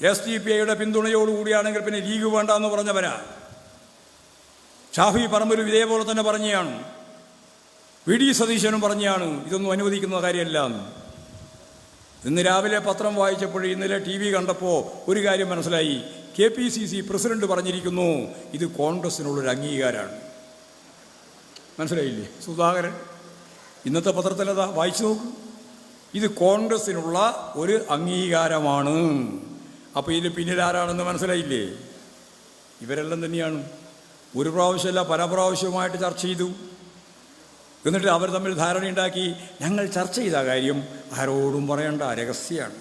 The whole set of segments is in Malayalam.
എസ് ഡി പി ഐയുടെ പിന്തുണയോടുകൂടിയാണെങ്കിൽ പിന്നെ ലീഗ് വേണ്ട എന്ന് പറഞ്ഞവരാ. ഷാഫി പറമ്പലും ഇതേപോലെ തന്നെ പറഞ്ഞാണ് വി ഡി സതീശനും പറഞ്ഞാണ് ഇതൊന്നും അനുവദിക്കുന്ന കാര്യമല്ല എന്ന് ഇന്ന് രാവിലെ പത്രം വായിച്ചപ്പോൾ ഇന്നലെ ടി വി കണ്ടപ്പോൾ ഒരു കാര്യം മനസ്സിലായി. K P C C president പറഞ്ഞിരിക്കുന്നു ഇത് കോൺഗ്രസിനുള്ളൊരു അംഗീകാരമാണ് മനസ്സിലായില്ലേ? സുധാകരൻ ഇന്നത്തെ പത്രത്തിലതാ? വായിച്ചു നോക്കൂ. ഇത് കോൺഗ്രസിനുള്ള ഒരു അംഗീകാരമാണ്. അപ്പോൾ ഇതിന് പിന്നിൽ ആരാണെന്ന് മനസ്സിലായില്ലേ? ഇവരെല്ലാം തന്നെയാണ്. ഒരു പ്രാവശ്യമല്ല പല പ്രാവശ്യവുമായിട്ട് ചർച്ച ചെയ്തു. എന്നിട്ട് അവർ തമ്മിൽ ധാരണയുണ്ടാക്കി ഞങ്ങൾ ചർച്ച ചെയ്ത കാര്യം ആരോടും പറയേണ്ട രഹസ്യമാണ്.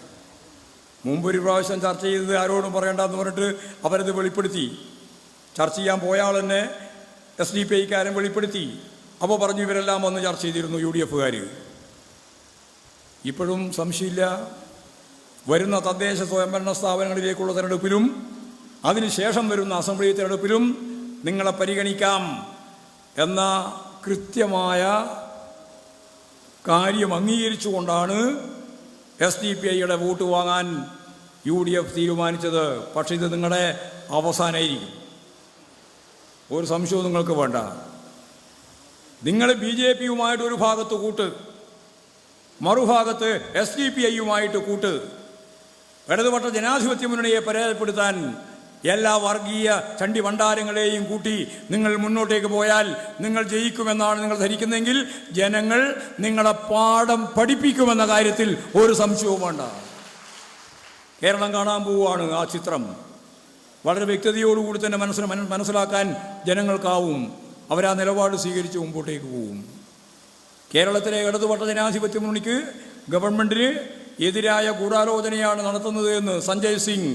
മുമ്പൊരു പ്രാവശ്യം ചർച്ച ചെയ്തത് ആരോടും പറയണ്ട എന്ന് പറഞ്ഞിട്ട് അവരത് വെളിപ്പെടുത്തി. ചർച്ച ചെയ്യാൻ പോയ ആൾ തന്നെ എസ് ഡി പി ഐക്കാരൻ വെളിപ്പെടുത്തി. അപ്പോൾ പറഞ്ഞു ഇവരെല്ലാം വന്ന് ചർച്ച ചെയ്തിരുന്നു യു ഡി എഫുകാർ ഇപ്പോഴും സംശയമില്ല. വരുന്ന തദ്ദേശ സ്വയംഭരണ സ്ഥാപനങ്ങളിലേക്കുള്ള തിരഞ്ഞെടുപ്പിലും അതിനുശേഷം വരുന്ന അസംബ്ലി തെരഞ്ഞെടുപ്പിലും നിങ്ങളെ പരിഗണിക്കാം എന്ന കൃത്യമായ കാര്യം അംഗീകരിച്ചുകൊണ്ടാണ് എസ് ഡി പി ഐയുടെ വോട്ട് വാങ്ങാൻ യു ഡി എഫ് തീരുമാനിച്ചത്. പക്ഷേ ഇത് നിങ്ങളുടെ അവസാനമായിരിക്കും. ഒരു സംശയവും നിങ്ങൾക്ക് വേണ്ട. നിങ്ങൾ ബി ജെ പിയുമായിട്ട് ഒരു ഭാഗത്ത് കൂട്ട് മറുഭാഗത്ത് എസ് ഡി പി ഐയുമായിട്ട് കൂട്ട് ഇടതുപക്ഷ ജനാധിപത്യ മുന്നണിയെ പരാജയപ്പെടുത്താൻ എല്ലാ വർഗീയ ചണ്ടി ഭണ്ഡാരങ്ങളെയും കൂട്ടി നിങ്ങൾ മുന്നോട്ടേക്ക് പോയാൽ നിങ്ങൾ ജയിക്കുമെന്നാണ് നിങ്ങൾ ധരിക്കുന്നതെങ്കിൽ ജനങ്ങൾ നിങ്ങളെ പാഠം പഠിപ്പിക്കുമെന്ന കാര്യത്തിൽ ഒരു സംശയവും വേണ്ട. കേരളം കാണാൻ പോവുകയാണ് ആ ചിത്രം. വളരെ വ്യക്തതയോടുകൂടി തന്നെ മനസ്സിന് മന- മനസ്സിലാക്കാൻ ജനങ്ങൾക്കാവും. അവരാ നിലപാട് സ്വീകരിച്ച് മുമ്പോട്ടേക്ക് പോവും. കേരളത്തിലെ ഇടതുപക്ഷ ജനാധിപത്യ മുന്നണിക്ക് ഗവൺമെന്റിന് എതിരായ ഗൂഢാലോചനയാണ് നടത്തുന്നത് എന്ന് സഞ്ജയ് സിംഗ്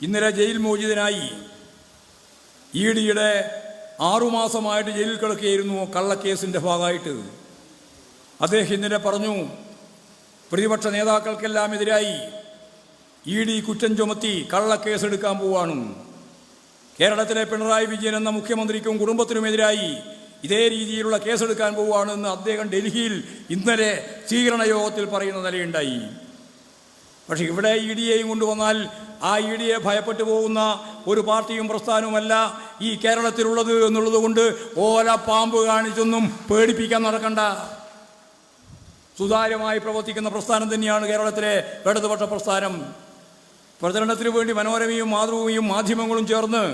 ഇന്നലെ ജയിൽ മോചിതനായി ഇ ഡിയുടെ ആറുമാസമായിട്ട് ജയിലിൽ കിടക്കുകയായിരുന്നു കള്ളക്കേസിന്റെ ഭാഗമായിട്ട്. അദ്ദേഹം ഇന്നലെ പറഞ്ഞു പ്രതിപക്ഷ നേതാക്കൾക്കെല്ലാം എതിരായി ഇ ഡി കുറ്റം ചുമത്തി കള്ളക്കേസ് എടുക്കാൻ പോവാണ്. കേരളത്തിലെ പിണറായി വിജയൻ എന്ന മുഖ്യമന്ത്രിക്കും കുടുംബത്തിനുമെതിരായി ഇതേ രീതിയിലുള്ള കേസെടുക്കാൻ പോവുകയാണെന്ന് അദ്ദേഹം ഡൽഹിയിൽ ഇന്നലെ സ്വീകരണ യോഗത്തിൽ പറയുന്ന നിലയുണ്ടായി. പക്ഷേ ഇവിടെ ഇ ഡി എയും കൊണ്ടുവന്നാൽ ആ ഇ ഡിയെ ഭയപ്പെട്ടു പോകുന്ന ഒരു പാർട്ടിയും പ്രസ്ഥാനവുമല്ല ഈ കേരളത്തിലുള്ളത് എന്നുള്ളത് കൊണ്ട് ഓല പാമ്പ് കാണിച്ചൊന്നും പേടിപ്പിക്കാൻ നടക്കണ്ട. സുതാര്യമായി പ്രവർത്തിക്കുന്ന പ്രസ്ഥാനം തന്നെയാണ് കേരളത്തിലെ ഇടതുപക്ഷ പ്രസ്ഥാനം. പ്രചരണത്തിന് വേണ്ടി മനോരമയും മാതൃഭൂമിയും മാധ്യമങ്ങളും ചേർന്ന്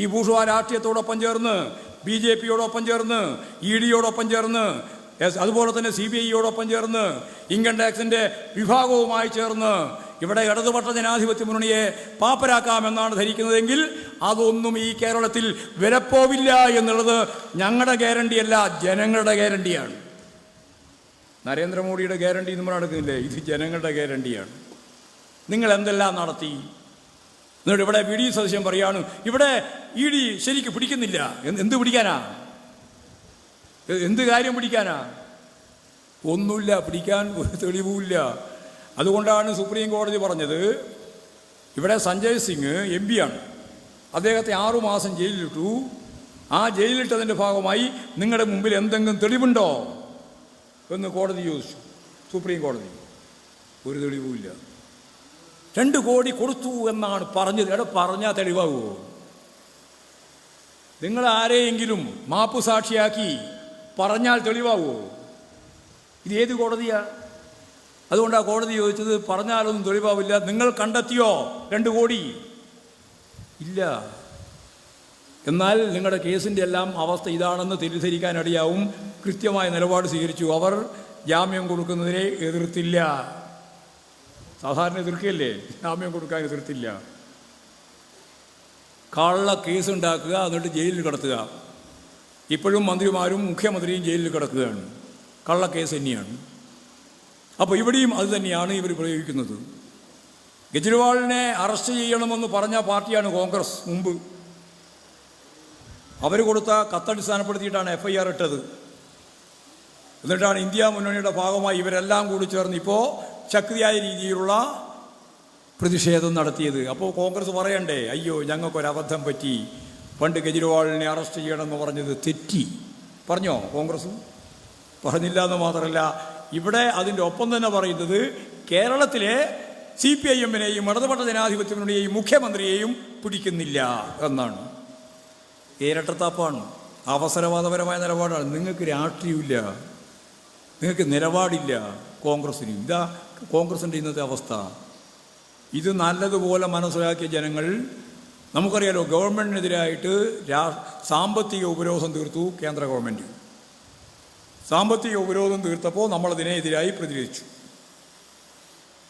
ഈ ഭൂഷ രാഷ്ട്രീയത്തോടൊപ്പം ചേർന്ന് ബി ജെ പിയോടൊപ്പം ചേർന്ന് ഇ ഡിയോടൊപ്പം ചേർന്ന് അതുപോലെ തന്നെ സി ബി ഐയോടൊപ്പം ചേർന്ന് ഇൻകം ടാക്സിന്റെ വിഭാഗവുമായി ചേർന്ന് ഇവിടെ ഇടതുപക്ഷ ജനാധിപത്യ മുന്നണിയെ പാപ്പരാക്കാമെന്നാണ് ധരിക്കുന്നതെങ്കിൽ അതൊന്നും ഈ കേരളത്തിൽ വിലപ്പോവില്ല എന്നുള്ളത് ഞങ്ങളുടെ ഗ്യാരണ്ടിയല്ല ജനങ്ങളുടെ ഗ്യാരണ്ടിയാണ്. നരേന്ദ്രമോദിയുടെ ഗ്യാരണ്ടി നമ്മൾ നടക്കുന്നില്ലേ ഇത് ജനങ്ങളുടെ ഗ്യാരണ്ടിയാണ്. നിങ്ങൾ എന്തെല്ലാം നടത്തി? എന്നിട്ട് ഇവിടെ വി ഡി സദസ്യം പറയാണ് ഇവിടെ ഇ ഡി ശരിക്ക് പിടിക്കുന്നില്ല. എന്ത് പിടിക്കാനാ? എന്ത് കാര്യം പിടിക്കാനാ? ഒന്നുമില്ല പിടിക്കാൻ ഒരു തെളിവുമില്ല. അതുകൊണ്ടാണ് സുപ്രീം കോടതി പറഞ്ഞത് ഇവിടെ സഞ്ജയ് സിംഗ് എം ആണ്. അദ്ദേഹത്തെ ആറുമാസം ജയിലിലിട്ടു. ആ ജയിലിലിട്ടതിന്റെ ഭാഗമായി നിങ്ങളുടെ മുമ്പിൽ എന്തെങ്കിലും തെളിവുണ്ടോ? എന്ന് കോടതി ചോദിച്ചു. സുപ്രീം കോടതി ഒരു തെളിവുമില്ല. രണ്ട് കോടി കൊടുത്തു എന്നാണ് പറഞ്ഞത്. എടാ പറഞ്ഞാൽ തെളിവാകുമോ നിങ്ങൾ ആരെയെങ്കിലും മാപ്പ് സാക്ഷിയാക്കി പറഞ്ഞാൽ തെളിവാകുമോ ഇത് ഏത് കോടതിയാ? അതുകൊണ്ടാണ് കോടതി ചോദിച്ചത് പറഞ്ഞാലൊന്നും തെളിവാവില്ല. നിങ്ങൾ കണ്ടെത്തിയോ? രണ്ട് കോടി? ഇല്ല. എന്നാൽ നിങ്ങളുടെ കേസിന്റെ എല്ലാം അവസ്ഥ ഇതാണെന്ന് തെറ്റിദ്ധരിക്കാനിടയാവും കൃത്യമായ നിലപാട് സ്വീകരിച്ചു. അവർ ജാമ്യം കൊടുക്കുന്നതിനെ എതിർത്തില്ല. സാധാരണ എതിർക്കുകയല്ലേ ജാമ്യം കൊടുക്കാൻ എതിർത്തില്ല. കള്ള കേസുണ്ടാക്കുക എന്നിട്ട് ജയിലിൽ കിടത്തുക ഇപ്പോഴും മന്ത്രിമാരും മുഖ്യമന്ത്രിയും ജയിലിൽ കിടക്കുകയാണ്. കള്ള കേസ് തന്നെയാണ്. അപ്പോൾ ഇവിടെയും അത് തന്നെയാണ് ഇവർ പ്രയോഗിക്കുന്നത്. കെജ്രിവാളിനെ അറസ്റ്റ് ചെയ്യണമെന്ന് പറഞ്ഞ പാർട്ടിയാണ് കോൺഗ്രസ് മുമ്പ്. അവർ കൊടുത്ത കത്തടിസ്ഥാനപ്പെടുത്തിയിട്ടാണ് എഫ് ഐ ആർ ഇട്ടത്. എന്നിട്ടാണ് ഇന്ത്യ മുന്നണിയുടെ ഭാഗമായി ഇവരെല്ലാം കൂടി ചേർന്ന് ഇപ്പോൾ ശക്തിയായ രീതിയിലുള്ള പ്രതിഷേധം നടത്തിയത്. അപ്പോൾ കോൺഗ്രസ് പറയണ്ടേ അയ്യോ ഞങ്ങൾക്കൊരബദ്ധം പറ്റി. പണ്ട് കെജ്രിവാളിനെ അറസ്റ്റ് ചെയ്യണമെന്ന് പറഞ്ഞത് തെറ്റി. പറഞ്ഞോ കോൺഗ്രസ്? പറഞ്ഞില്ല എന്ന് മാത്രമല്ല ഇവിടെ അതിന്റെ ഒപ്പം തന്നെ പറയുന്നത് കേരളത്തിലെ സി പി ഐ എമ്മിനെയും ഇടതുപക്ഷ ജനാധിപത്യത്തിനുടെയും മുഖ്യമന്ത്രിയെയും പിടിക്കുന്നില്ല എന്നാണ്. ഇരട്ടത്താപ്പാണ് അവസരവാദപരമായ നിലപാടാണ്. നിങ്ങൾക്ക് രാഷ്ട്രീയമില്ല. നിങ്ങൾക്ക് നിലപാടില്ല. കോൺഗ്രസ്സിന്. ഇതാ കോൺഗ്രസിന്റെ ഇന്നത്തെ അവസ്ഥ. ഇത് നല്ലതുപോലെ മനസ്സിലാക്കിയ ജനങ്ങൾ നമുക്കറിയാലോ ഗവൺമെന്റിനെതിരായിട്ട് രാ സാമ്പത്തിക ഉപരോധം തീർത്തു കേന്ദ്ര ഗവൺമെന്റ് സാമ്പത്തിക ഉപരോധം തീർത്തപ്പോൾ നമ്മളതിനെതിരായി പ്രതികരിച്ചു.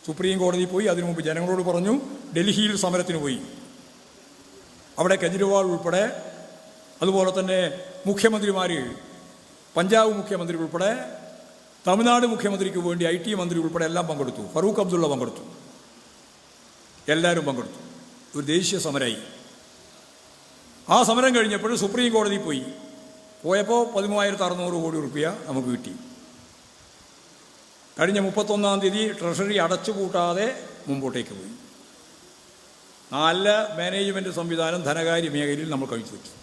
സുപ്രീം കോടതി പോയി അതിനു മുമ്പ് ജനങ്ങളോട് പറഞ്ഞു ഡൽഹിയിൽ സമരത്തിന് പോയി. അവിടെ കെജ്രിവാൾ ഉൾപ്പെടെ അതുപോലെ തന്നെ മുഖ്യമന്ത്രിമാർ പഞ്ചാബ് മുഖ്യമന്ത്രി ഉൾപ്പെടെ തമിഴ്നാട് മുഖ്യമന്ത്രിക്ക് വേണ്ടി ഐ ടി മന്ത്രി ഉൾപ്പെടെ എല്ലാം പങ്കെടുത്തു. ഫറൂഖ് അബ്ദുള്ള പങ്കെടുത്തു. എല്ലാവരും പങ്കെടുത്തു. ഒരു ദേശീയ സമരമായി ആ സമരം കഴിഞ്ഞപ്പോൾ സുപ്രീം കോടതി പോയി. പോയപ്പോൾ പതിമൂവായിരത്തി അറുന്നൂറ് കോടി റുപ്യ നമുക്ക് കിട്ടി. കഴിഞ്ഞ മുപ്പത്തൊന്നാം തീയതി ട്രഷറി അടച്ചുപൂട്ടാതെ മുമ്പോട്ടേക്ക് പോയി. നല്ല മാനേജ്മെന്റ് സംവിധാനം ധനകാര്യ മേഖലയിൽ നമ്മൾ കഴിച്ചു വെച്ചു.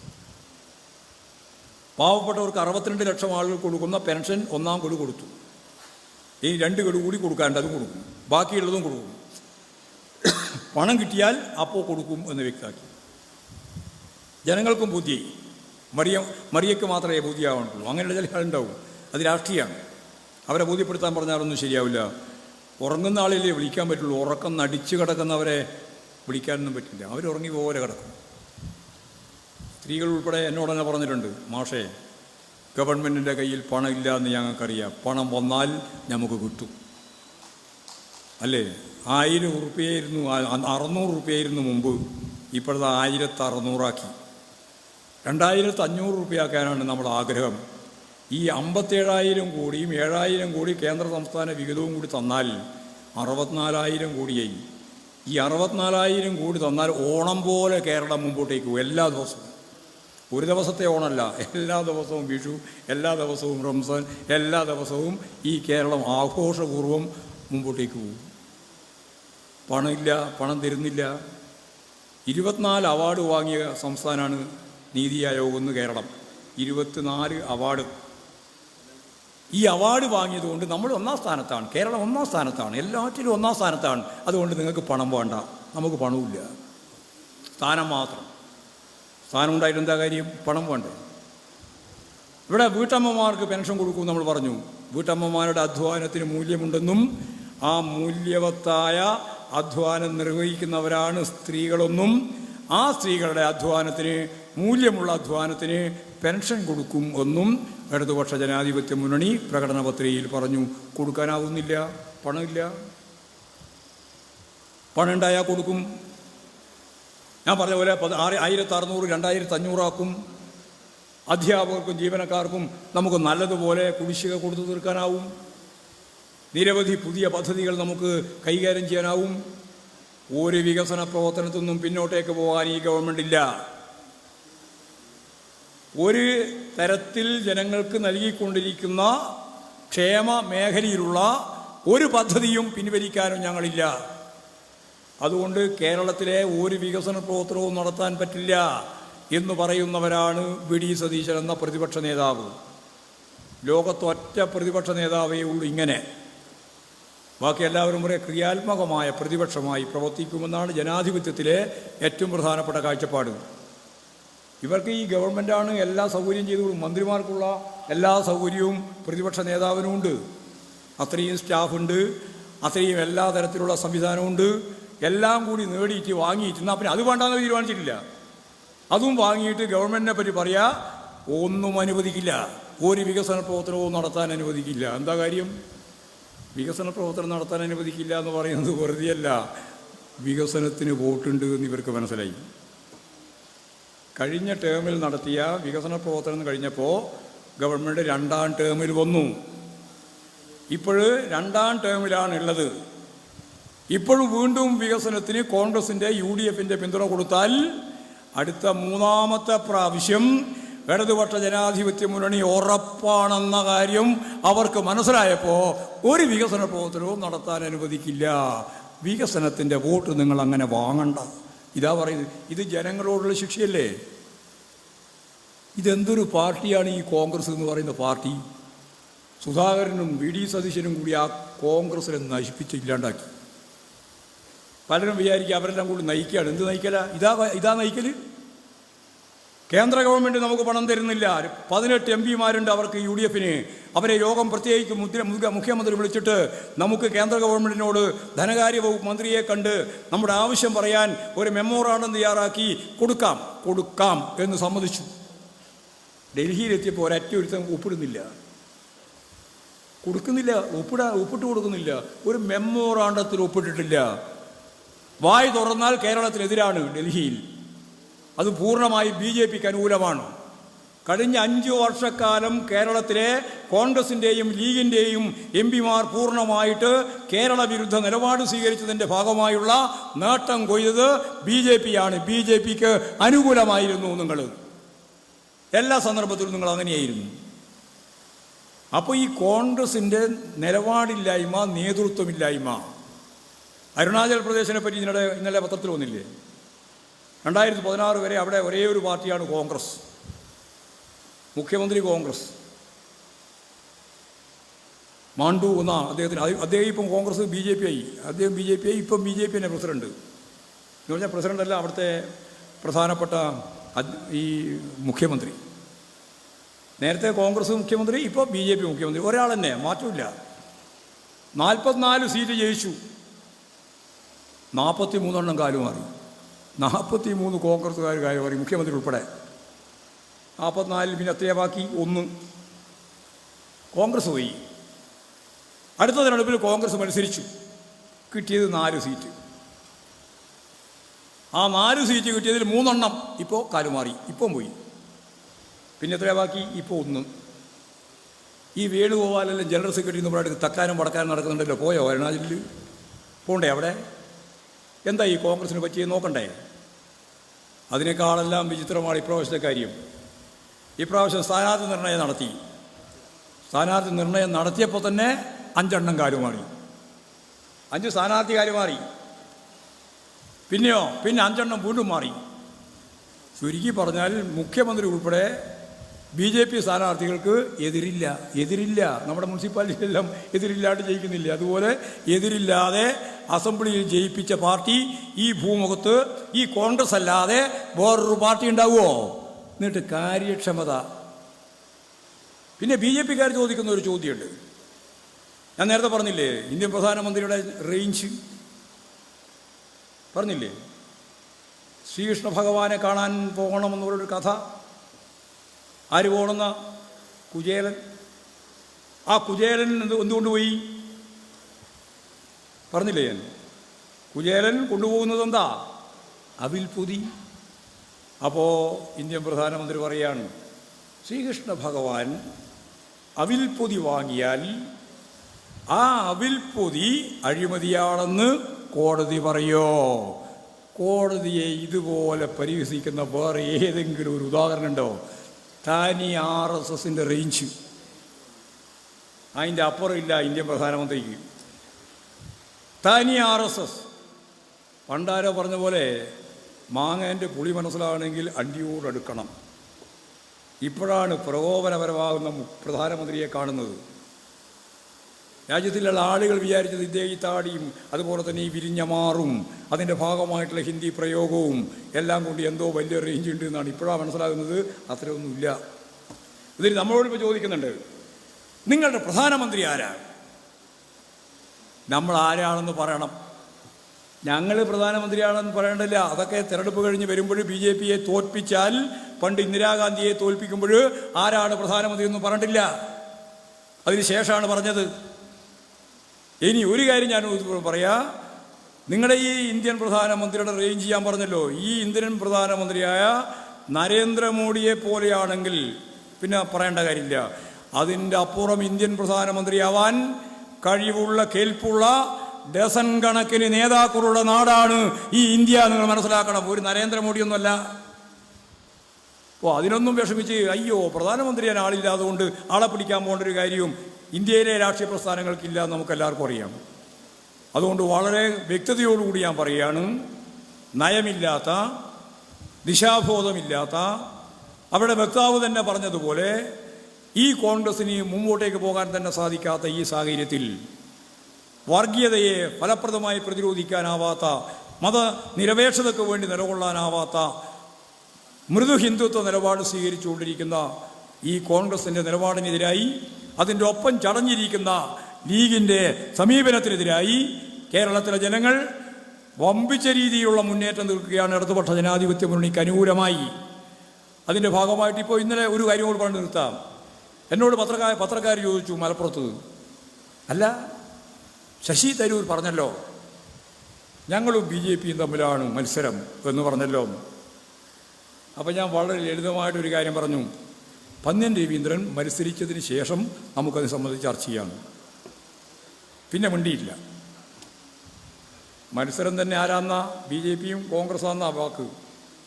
പാവപ്പെട്ടവർക്ക് അറുപത്തിരണ്ട് ലക്ഷം ആളുകൾ കൊടുക്കുന്ന പെൻഷൻ ഒന്നാം ഗഡു കൊടുത്തു. ഇനി രണ്ട് ഗഡു കൂടി കൊടുക്കാണ്ട് അതും കൊടുക്കും. ബാക്കിയുള്ളതും കൊടുക്കും. പണം കിട്ടിയാൽ അപ്പോൾ കൊടുക്കും എന്ന് വ്യക്തമാക്കി. ജനങ്ങൾക്കും ബുദ്ധി. മറിയ മറിയയ്ക്ക് മാത്രമേ ബുദ്ധിയാവുള്ളൂ അങ്ങനെയുള്ള ചില ആളുണ്ടാവും. അത് രാഷ്ട്രീയമാണ്. അവരെ ബോധ്യപ്പെടുത്താൻ പറഞ്ഞാലൊന്നും ശരിയാവില്ല. ഉറങ്ങുന്ന ആളില്ലേ വിളിക്കാൻ പറ്റുള്ളൂ. ഉറക്കം നടിച്ചു കിടക്കുന്നവരെ വിളിക്കാനൊന്നും പറ്റില്ല. അവരുറങ്ങി പോലെ കിടക്കും. സ്ത്രീകൾ ഉൾപ്പെടെ എന്നോട് തന്നെ പറഞ്ഞിട്ടുണ്ട് മാഷേ ഗവൺമെന്റിന്റെ കയ്യിൽ പണമില്ല എന്ന് ഞങ്ങൾക്കറിയാം. പണം വന്നാൽ നമുക്ക് കിട്ടും. അല്ലേ? ആയിരം ഉറുപ്പ്യായിരുന്നു അറുന്നൂറ് ഉറുപ്പ്യായിരുന്നു മുമ്പ്. ഇപ്പോഴത്തെ ആയിരത്തി അറുന്നൂറാക്കി. രണ്ടായിരത്തി അഞ്ഞൂറ് റുപ്യാക്കാനാണ് നമ്മുടെ ആഗ്രഹം. ഈ അമ്പത്തേഴായിരം കോടിയും ഏഴായിരം കോടി കേന്ദ്ര സംസ്ഥാന വിഹിതവും കൂടി തന്നാൽ അറുപത്തിനാലായിരം കോടിയായി. ഈ അറുപത്തിനാലായിരം കോടി തന്നാൽ ഓണം പോലെ കേരളം മുമ്പോട്ടേക്ക് എല്ലാ ദിവസവും. ഒരു ദിവസത്തെ ഓണമല്ല. എല്ലാ ദിവസവും വിഷു എല്ലാ ദിവസവും റംസാൻ എല്ലാ ദിവസവും ഈ കേരളം ആഘോഷപൂർവം മുമ്പോട്ടേക്ക് പോകും. പണമില്ല പണം തരുന്നില്ല. ഇരുപത്തിനാല് അവാർഡ് വാങ്ങിയ സംസ്ഥാനമാണ് നീതി ആയോഗ് എന്ന് കേരളം. ഇരുപത്തിനാല് അവാർഡ്. ഈ അവാർഡ് വാങ്ങിയതുകൊണ്ട് നമ്മൾ ഒന്നാം സ്ഥാനത്താണ്. കേരളം ഒന്നാം സ്ഥാനത്താണ്. എല്ലാറ്റിലും ഒന്നാം സ്ഥാനത്താണ്. അതുകൊണ്ട് നിങ്ങൾക്ക് പണം വേണ്ട. നമുക്ക് പണവുമില്ല. സ്ഥാനം മാത്രം. സ്ഥാനം ഉണ്ടായിട്ട് എന്താ കാര്യം? പണം വേണ്ടേ? ഇവിടെ വീട്ടമ്മമാർക്ക് പെൻഷൻ കൊടുക്കും നമ്മൾ പറഞ്ഞു. വീട്ടമ്മമാരുടെ അധ്വാനത്തിന് മൂല്യമുണ്ടെന്നും ആ മൂല്യവത്തായ അധ്വാനം നിർവഹിക്കുന്നവരാണ് സ്ത്രീകളൊന്നും. ആ സ്ത്രീകളുടെ അധ്വാനത്തിന് മൂല്യമുള്ള അധ്വാനത്തിന് പെൻഷൻ കൊടുക്കും എന്നും ഇടതുപക്ഷ ജനാധിപത്യ മുന്നണി പ്രകടന പത്രികയിൽ പറഞ്ഞു. കൊടുക്കാനാവുന്നില്ല. പണമില്ല. പണം ഉണ്ടായാൽ കൊടുക്കും. ഞാൻ പറഞ്ഞ പോലെ ആറ് ആയിരത്തി അറുന്നൂറ് രണ്ടായിരത്തി അഞ്ഞൂറാക്കും അധ്യാപകർക്കും ജീവനക്കാർക്കും നമുക്ക് നല്ലതുപോലെ കുടിശ്ശിക കൊടുത്തു തീർക്കാനാവും. നിരവധി പുതിയ പദ്ധതികൾ നമുക്ക് കൈകാര്യം ചെയ്യാനാവും. ഒരു വികസന പ്രവർത്തനത്തിൽ നിന്നും പിന്നോട്ടേക്ക് പോകാൻ ഈ ഗവൺമെന്റ് ഇല്ല. ഒരു തരത്തിൽ ജനങ്ങൾക്ക് നൽകിക്കൊണ്ടിരിക്കുന്ന ക്ഷേമ മേഖലയിലുള്ള ഒരു പദ്ധതിയും പിൻവലിക്കാനും ഞങ്ങളില്ല. അതുകൊണ്ട് കേരളത്തിലെ ഒരു വികസന പ്രവർത്തനവും നടത്താൻ പറ്റില്ല എന്ന് പറയുന്നവരാണ് വി ഡി സതീശൻ എന്ന പ്രതിപക്ഷ നേതാവ്. ലോകത്തൊറ്റ പ്രതിപക്ഷ നേതാവേ ഉള്ളൂ ഇങ്ങനെ. ബാക്കി എല്ലാവരും പറയും ക്രിയാത്മകമായ പ്രതിപക്ഷമായി പ്രവർത്തിക്കുമെന്നാണ് ജനാധിപത്യത്തിലെ ഏറ്റവും പ്രധാനപ്പെട്ട കാഴ്ചപ്പാട്. ഇവർക്ക് ഈ ഗവൺമെന്റാണ് എല്ലാ സൗകര്യം ചെയ്തു കൊടുക്കും മന്ത്രിമാർക്കുള്ള എല്ലാ സൗകര്യവും പ്രതിപക്ഷ നേതാവിനുമുണ്ട് അത്രയും സ്റ്റാഫുണ്ട് അത്രയും എല്ലാ തരത്തിലുള്ള സംവിധാനമുണ്ട് എല്ലാം കൂടി നേടിയിട്ട് വാങ്ങിയിട്ട് എന്നാൽ പിന്നെ അത് വേണ്ടാന്ന് തീരുമാനിച്ചിട്ടില്ല. അതും വാങ്ങിയിട്ട് ഗവൺമെന്റിനെ പറ്റി പറയാ ഒന്നും അനുവദിക്കില്ല. ഒരു വികസന പ്രവർത്തനവും നടത്താൻ അനുവദിക്കില്ല. എന്താ കാര്യം? വികസന പ്രവർത്തനം നടത്താൻ അനുവദിക്കില്ല എന്ന് പറയുന്നത് വെറുതെയല്ല. വികസനത്തിന് വോട്ടുണ്ട് എന്ന് ഇവർക്ക് മനസ്സിലായി. കഴിഞ്ഞ ടേമിൽ നടത്തിയ വികസന പ്രവർത്തനം കഴിഞ്ഞപ്പോൾ ഗവൺമെന്റ് രണ്ടാം ടേമിൽ വന്നു. ഇപ്പോൾ രണ്ടാം ടേമിലാണ് ഉള്ളത്. ഇപ്പോഴും വീണ്ടും വികസനത്തിന് കോൺഗ്രസിന്റെ യു ഡി എഫിന്റെ പിന്തുണ കൊടുത്താൽ അടുത്ത മൂന്നാമത്തെ പ്രാവശ്യം ഇടതുപക്ഷ ജനാധിപത്യ മുന്നണി ഉറപ്പാണെന്ന കാര്യം അവർക്ക് മനസ്സിലായപ്പോൾ ഒരു വികസന പ്രവർത്തനവും നടത്താൻ അനുവദിക്കില്ല. വികസനത്തിന്റെ വോട്ട് നിങ്ങൾ അങ്ങനെ വാങ്ങണ്ട. ഇതാ പറയുന്നത്. ഇത് ജനങ്ങളോടുള്ള ശിക്ഷയല്ലേ? ഇതെന്തൊരു പാർട്ടിയാണ് ഈ കോൺഗ്രസ് എന്ന് പറയുന്ന പാർട്ടി? സുധാകരനും വി ഡി സതീശനും കൂടി ആ കോൺഗ്രസിനെ നശിപ്പിച്ച് ഇല്ലാണ്ടാക്കി. പലരും വിചാരിക്കുക അവരെല്ലാം കൂടി നയിക്കുകയാണ്. എന്ത് നയിക്കല? ഇതാ ഇതാ നയിക്കൽ കേന്ദ്ര ഗവൺമെന്റ് നമുക്ക് പണം തരുന്നില്ല. പതിനെട്ട് എം പിമാരുണ്ട് അവർക്ക് യു ഡി എഫിന്. അവരെ യോഗം പ്രത്യേകിച്ച് മുദ്ര മുഖ്യ- മുഖ്യമന്ത്രി വിളിച്ചിട്ട് നമുക്ക് കേന്ദ്ര ഗവൺമെന്റിനോട് ധനകാര്യ വകുപ്പ് മന്ത്രിയെ കണ്ട് നമ്മുടെ ആവശ്യം പറയാൻ ഒരു മെമ്മോറാണ്ടം തയ്യാറാക്കി കൊടുക്കാം. കൊടുക്കാം എന്ന് സമ്മതിച്ചു. ഡൽഹിയിലെത്തിയപ്പോൾ ഒരറ്റ ഒരുത്തം ഒപ്പിടുന്നില്ല. കൊടുക്കുന്നില്ല. ഒപ്പിടാ ഒപ്പിട്ട് കൊടുക്കുന്നില്ല. ഒരു മെമ്മോറാണ്ടത്തിൽ ഒപ്പിട്ടിട്ടില്ല. വായ് തുറന്നാൽ കേരളത്തിനെതിരാണ് ഡൽഹിയിൽ. അത് പൂർണമായി ബി ജെ പിക്ക് അനുകൂലമാണ്. കഴിഞ്ഞ അഞ്ചു വർഷക്കാലം കേരളത്തിലെ കോൺഗ്രസിന്റെയും ലീഗിന്റെയും എം പിമാർ പൂർണമായിട്ട് കേരള വിരുദ്ധ നിലപാട് സ്വീകരിച്ചതിന്റെ ഭാഗമായുള്ള നേട്ടം കൊയ്തത് ബി ജെ പി ആണ് ബി ജെ പിക്ക് അനുകൂലമായിരുന്നു നിങ്ങൾ. എല്ലാ സന്ദർഭത്തിലും നിങ്ങൾ അങ്ങനെയായിരുന്നു. അപ്പോൾ ഈ കോൺഗ്രസിന്റെ നിലപാടില്ലായ്മ നേതൃത്വമില്ലായ്മ അരുണാചൽ പ്രദേശിനെ പറ്റി ഇന്നലെ ഇന്നലെ പത്രത്തിൽ വന്നില്ലേ? രണ്ടായിരത്തി പതിനാറ് വരെ അവിടെ ഒരേ ഒരു പാർട്ടിയാണ് കോൺഗ്രസ്. മുഖ്യമന്ത്രി കോൺഗ്രസ്. മാണ്ടു എന്ന അദ്ദേഹത്തിന് അദ്ദേഹം ഇപ്പം കോൺഗ്രസ് ബി ജെ പി ആയി. അദ്ദേഹം ബി ജെ പി ആയി ഇപ്പം ബി ജെ പി തന്നെ പ്രസിഡന്റ്. എന്ന് പറഞ്ഞാൽ പ്രസിഡന്റ് അല്ല അവിടുത്തെ പ്രധാനപ്പെട്ട ഈ മുഖ്യമന്ത്രി. നേരത്തെ കോൺഗ്രസ് മുഖ്യമന്ത്രി ഇപ്പോൾ ബി ജെ പി മുഖ്യമന്ത്രി. ഒരാൾ തന്നെ മാറ്റമില്ല. നാൽപ്പത്തിനാല് സീറ്റ് ജയിച്ചു. നാൽപ്പത്തി മൂന്നെണ്ണം കാലുമാറി നാൽപ്പത്തി മൂന്ന് കോൺഗ്രസ്സുകാർ കാലുമാറി മുഖ്യമന്ത്രി ഉൾപ്പെടെ. നാൽപ്പത്തിനാലിൽ പിന്നെ എത്രയാ ബാക്കി? ഒന്ന്. കോൺഗ്രസ് പോയി. അടുത്ത തെരഞ്ഞെടുപ്പിൽ കോൺഗ്രസ് മത്സരിച്ചു. കിട്ടിയത് നാല് സീറ്റ്. ആ നാല് സീറ്റ് കിട്ടിയതിൽ മൂന്നെണ്ണം ഇപ്പോൾ കാലുമാറി ഇപ്പം പോയി. പിന്നെ എത്രയാ ബാക്കി? ഇപ്പോൾ ഒന്ന്. ഈ വേണുഗോപാലെല്ലാം ജനറൽ സെക്രട്ടറി നമ്മുടെ അടുത്ത് തക്കാനും വടക്കാനും നടക്കുന്നുണ്ടല്ലോ. പോയോ അരുണാചലിൽ പോണ്ടേ അവിടെ? എന്താ ഈ കോൺഗ്രസിനെ പറ്റി നോക്കണ്ടേ? അതിനേക്കാളെല്ലാം വിചിത്രമാണ് ഇപ്രാവശ്യത്തെ കാര്യം. ഇപ്രാവശ്യം സ്ഥാനാർത്ഥി നിർണയം നടത്തി. സ്ഥാനാർത്ഥി നിർണയം നടത്തിയപ്പോൾ തന്നെ അഞ്ചെണ്ണം കാര്യമാറി അഞ്ച് സ്ഥാനാർത്ഥി കാര്യമാറി പിന്നെയോ പിന്നെ അഞ്ചെണ്ണം വീണ്ടും മാറി. ചുരുക്കി പറഞ്ഞാൽ മുഖ്യമന്ത്രി ഉൾപ്പെടെ ബി ജെ പി സ്ഥാനാർത്ഥികൾക്ക് എതിരില്ല എതിരില്ല. നമ്മുടെ മുനിസിപ്പാലിറ്റിയിലെല്ലാം എതിരില്ലാണ്ട് ജയിക്കുന്നില്ല? അതുപോലെ എതിരില്ലാതെ അസംബ്ലിയിൽ ജയിപ്പിച്ച പാർട്ടി ഈ ഭൂമുഖത്ത് ഈ കോൺഗ്രസ് അല്ലാതെ വേറൊരു പാർട്ടി ഉണ്ടാവുമോ? എന്നിട്ട് കാര്യക്ഷമത. പിന്നെ ബി ജെ പിക്കാർ ചോദിക്കുന്ന ഒരു ചോദ്യമുണ്ട്. ഞാൻ നേരത്തെ പറഞ്ഞില്ലേ ഇന്ത്യൻ പ്രധാനമന്ത്രിയുടെ റേഞ്ച് പറഞ്ഞില്ലേ? ശ്രീകൃഷ്ണ ഭഗവാനെ കാണാൻ പോകണമെന്നുള്ളൊരു കഥ. ആര് പോകണമെന്ന? കുചേലൻ. ആ കുചേലൻ എന്ത് എന്തുകൊണ്ട് പോയി പറഞ്ഞില്ലേ ഞാൻ? കുചേലൻ കൊണ്ടുപോകുന്നത് എന്താ അവിൽ പുതി. അപ്പോൾ ഇന്ത്യൻ പ്രധാനമന്ത്രി പറയാണ് ശ്രീകൃഷ്ണ ഭഗവാൻ അവിൽ പൊതി വാങ്ങിയാൽ ആ അവിൽ പൊതി അഴിമതിയാണെന്ന് കോടതി പറയോ? കോടതിയെ ഇതുപോലെ പരിഹസിക്കുന്ന വേറെ ഏതെങ്കിലും ഒരു ഉദാഹരണം ഉണ്ടോ? താനി ആർ എസ് എസിന്റെ റേഞ്ച് അതിന്റെ അപ്പുറമില്ല ഇന്ത്യൻ പ്രധാനമന്ത്രിക്ക്. താനി ആർ എസ് എസ്. പണ്ടാരോ പറഞ്ഞ പോലെ മാങ്ങേന്റെ പുളി മനസ്സിലാണെങ്കിൽ അണ്ടിയോടെടുക്കണം ഇപ്പോഴാണ് പ്രകോപനപരമാകുന്ന പ്രധാനമന്ത്രിയെ കാണുന്നത്. രാജ്യത്തിലുള്ള ആളുകൾ വിചാരിച്ചത് ഇദ്ദേഹം ഈ താടിയും അതുപോലെ തന്നെ ഈ വിരിഞ്ഞമാറും അതിന്റെ ഭാഗമായിട്ടുള്ള ഹിന്ദി പ്രയോഗവും എല്ലാം കൊണ്ട് എന്തോ വലിയ റേഞ്ച് ഉണ്ട് എന്നാണ് ഇപ്പോഴാണ് മനസ്സിലാകുന്നത്. അത്രയൊന്നുമില്ല. ഇതിൽ നമ്മളോട് ഇപ്പോൾ ചോദിക്കുന്നുണ്ട് നിങ്ങളുടെ പ്രധാനമന്ത്രി ആരാണ് നമ്മൾ ആരാണെന്ന് പറയണം. ഞങ്ങൾ പ്രധാനമന്ത്രിയാണെന്ന് പറയേണ്ടില്ല അതൊക്കെ തിരഞ്ഞെടുപ്പ് കഴിഞ്ഞ് വരുമ്പോൾ ബി ജെ പിയെ തോൽപ്പിച്ചാൽ പണ്ട് ഇന്ദിരാഗാന്ധിയെ തോൽപ്പിക്കുമ്പോൾ ആരാണ് പ്രധാനമന്ത്രി എന്ന് പറഞ്ഞിട്ടില്ല അതിനുശേഷമാണ് പറഞ്ഞത്. ഇനി ഒരു കാര്യം ഞാൻ പറയാ. നിങ്ങളുടെ ഈ ഇന്ത്യൻ പ്രധാനമന്ത്രിയുടെ റേഞ്ച് ചെയ്യാൻ പറഞ്ഞല്ലോ. ഈ ഇന്ത്യൻ പ്രധാനമന്ത്രിയായ നരേന്ദ്രമോദിയെ പോലെയാണെങ്കിൽ പിന്നെ പറയേണ്ട കാര്യമില്ല. അതിന്റെ അപ്പുറം ഇന്ത്യൻ പ്രധാനമന്ത്രിയാവാൻ കഴിവുള്ള കേൾപ്പുള്ള ഡസൻ കണക്കിന് നേതാക്കളുള്ള നാടാണ് ഈ ഇന്ത്യ നിങ്ങൾ മനസ്സിലാക്കണം. ഒരു നരേന്ദ്രമോദിയൊന്നുമല്ല. അപ്പോൾ അതിനൊന്നും വിഷമിച്ച് അയ്യോ പ്രധാനമന്ത്രിയാൻ ആളില്ലാതെ കൊണ്ട് ആളെ പിടിക്കാൻ പോകേണ്ട ഒരു കാര്യവും ഇന്ത്യയിലെ രാഷ്ട്രീയ പ്രസ്ഥാനങ്ങൾക്കില്ല എന്ന് നമുക്കെല്ലാവർക്കും അറിയാം. അതുകൊണ്ട് വളരെ വ്യക്തതയോടുകൂടി ഞാൻ പറയുകയാണ് നയമില്ലാത്ത ദിശാബോധമില്ലാത്ത അവരുടെ വക്താവ് തന്നെ പറഞ്ഞതുപോലെ ഈ കോൺഗ്രസിന് മുമ്പോട്ടേക്ക് പോകാൻ തന്നെ സാധിക്കാത്ത ഈ സാഹചര്യത്തിൽ വർഗീയതയെ ഫലപ്രദമായി പ്രതിരോധിക്കാനാവാത്ത മതനിരപേക്ഷതയ്ക്ക് വേണ്ടി നിലകൊള്ളാനാവാത്ത മൃദു ഹിന്ദുത്വ നിലപാട് സ്വീകരിച്ചുകൊണ്ടിരിക്കുന്ന ഈ കോൺഗ്രസിന്റെ നിലപാടിനെതിരായി അതിന്റെ ഒപ്പം ചടഞ്ഞിരിക്കുന്ന ലീഗിന്റെ സമീപനത്തിനെതിരായി കേരളത്തിലെ ജനങ്ങൾ വമ്പിച്ച രീതിയിലുള്ള മുന്നേറ്റം നിൽക്കുകയാണ് ഇടതുപക്ഷ ജനാധിപത്യ മുന്നണിക്ക് അനുകൂലമായി. അതിന്റെ ഭാഗമായിട്ട് ഇപ്പോൾ ഇന്നലെ ഒരു കാര്യം കൂടി പറഞ്ഞു നിർത്താം. എന്നോട് പത്രക്കാർ പത്രക്കാർ ചോദിച്ചു മലപ്പുറത്ത്. അല്ല ശശി തരൂർ പറഞ്ഞല്ലോ ഞങ്ങളും ബി ജെ പിയും തമ്മിലാണ് മത്സരം എന്ന് പറഞ്ഞല്ലോ. അപ്പം ഞാൻ വളരെ ലളിതമായിട്ടൊരു കാര്യം പറഞ്ഞു. പന്ന്യൻ രവീന്ദ്രൻ മത്സരിച്ചതിന് ശേഷം നമുക്കത് സംബന്ധിച്ച് ചർച്ച ചെയ്യാം പിന്നെ മിണ്ടിയില്ല. മത്സരം തന്നെ ആരാന്ന? ബി ജെ പിയും കോൺഗ്രസ്സാന്ന വാക്ക്.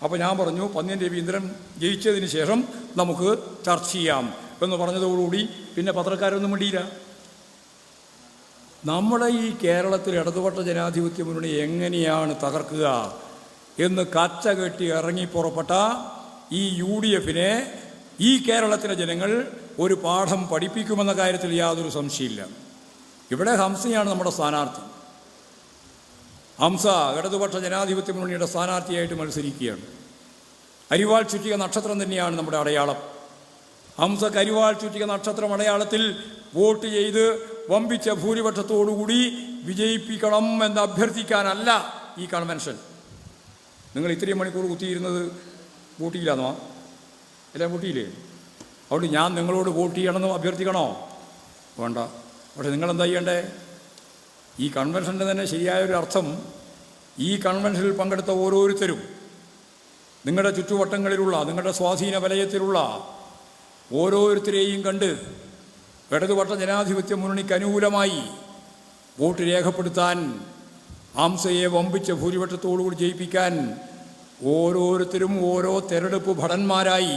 അപ്പോൾ ഞാൻ പറഞ്ഞു പന്ന്യൻ രവീന്ദ്രൻ ജയിച്ചതിന് ശേഷം നമുക്ക് ചർച്ച ചെയ്യാം. എന്ന് പറഞ്ഞതോടുകൂടി പിന്നെ പത്രക്കാരൊന്നും മിണ്ടിയില്ല. നമ്മുടെ ഈ കേരളത്തിൽ ഇടതുപക്ഷ ജനാധിപത്യ മുന്നണി എങ്ങനെയാണ് തകർക്കുക എന്ന് കച്ച കെട്ടി ഇറങ്ങി പുറപ്പെട്ട ഈ യു ഡി എഫിനെ ഈ കേരളത്തിലെ ജനങ്ങൾ ഒരു പാഠം പഠിപ്പിക്കുമെന്ന കാര്യത്തിൽ യാതൊരു സംശയമില്ല. ഇവിടെ ഹംസയാണ് നമ്മുടെ സ്ഥാനാർത്ഥി. ഹംസ ഇടതുപക്ഷ ജനാധിപത്യ മുന്നണിയുടെ സ്ഥാനാർത്ഥിയായിട്ട് മത്സരിക്കുകയാണ്. അരിവാൾ ചുറ്റിക നക്ഷത്രം തന്നെയാണ് നമ്മുടെ അടയാളം. ഹംസ കരിവാൾ ചുറ്റിക നക്ഷത്ര അടയാളത്തിൽ വോട്ട് ചെയ്ത് വമ്പിച്ച ഭൂരിപക്ഷത്തോടുകൂടി വിജയിപ്പിക്കണം എന്ന് അഭ്യർത്ഥിക്കാനല്ല ഈ കൺവെൻഷൻ. നിങ്ങൾ ഇത്രയും മണിക്കൂർ കുത്തിയിരുന്നത് വോട്ട് എല്ലാം വോട്ട് ചെയ്യില്ലേ? അതുകൊണ്ട് ഞാൻ നിങ്ങളോട് വോട്ട് ചെയ്യണമെന്ന് അഭ്യർത്ഥിക്കണോ? വേണ്ട. പക്ഷെ നിങ്ങളെന്താ ചെയ്യണ്ടേ? ഈ കൺവെൻഷന്റെ തന്നെ ശരിയായ ഒരു അർത്ഥം ഈ കൺവെൻഷനിൽ പങ്കെടുത്ത ഓരോരുത്തരും നിങ്ങളുടെ ചുറ്റുവട്ടങ്ങളിലുള്ള നിങ്ങളുടെ സ്വാധീന വലയത്തിലുള്ള ഓരോരുത്തരെയും കണ്ട് ഇടതുപക്ഷ ജനാധിപത്യ മുന്നണിക്ക് അനുകൂലമായി വോട്ട് രേഖപ്പെടുത്താൻ ആംസയെ വമ്പിച്ച ഭൂരിപക്ഷത്തോടുകൂടി ജയിപ്പിക്കാൻ ഓരോരുത്തരും ഓരോ തെരഞ്ഞെടുപ്പ് ഭടന്മാരായി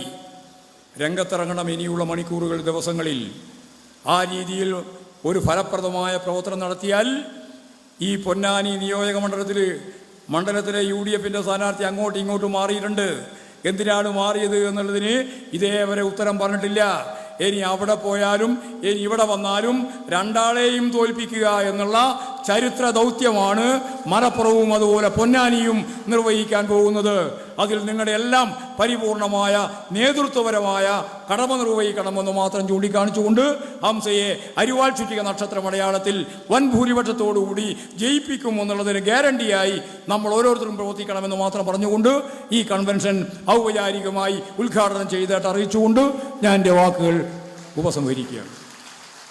രംഗത്തിറങ്ങണം ഇനിയുള്ള മണിക്കൂറുകൾ ദിവസങ്ങളിൽ. ആ രീതിയിൽ ഒരു ഫലപ്രദമായ പ്രവർത്തനം നടത്തിയാൽ ഈ പൊന്നാനി നിയോജക മണ്ഡലത്തിൽ മണ്ഡലത്തിലെ യു ഡി എഫിന്റെ സ്ഥാനാർത്ഥി അങ്ങോട്ടും ഇങ്ങോട്ടും മാറിയിട്ടുണ്ട്. എന്തിനാണ് മാറിയത് എന്നുള്ളതിന് ഇതേവരെ ഉത്തരം പറഞ്ഞിട്ടില്ല. ഇനി അവിടെ പോയാലും ഇനി ഇവിടെ വന്നാലും രണ്ടാളെയും തോൽപ്പിക്കുക എന്നുള്ള ചരിത്ര ദൗത്യമാണ് മലപ്പുറവും അതുപോലെ പൊന്നാനിയും നിർവഹിക്കാൻ പോകുന്നത്. അതിൽ നിങ്ങളുടെ എല്ലാം പരിപൂർണമായ നേതൃത്വപരമായ കടമ നിർവഹിക്കണമെന്ന് മാത്രം ചൂണ്ടിക്കാണിച്ചുകൊണ്ട് ഹംസയെ അരിവാൾ ചുറ്റിക നക്ഷത്ര മലയാളത്തിൽ വൻ ഭൂരിപക്ഷത്തോടുകൂടി ജയിപ്പിക്കും എന്നുള്ളതിന് ഗ്യാരണ്ടിയായി നമ്മൾ ഓരോരുത്തരും പ്രവർത്തിക്കണമെന്ന് മാത്രം പറഞ്ഞുകൊണ്ട് ഈ കൺവെൻഷൻ ഔപചാരികമായി ഉദ്ഘാടനം ചെയ്തിട്ട് അറിയിച്ചുകൊണ്ട് ഞാൻ എന്റെ വാക്കുകൾ ഉപസംഹരിക്കുകയാണ്.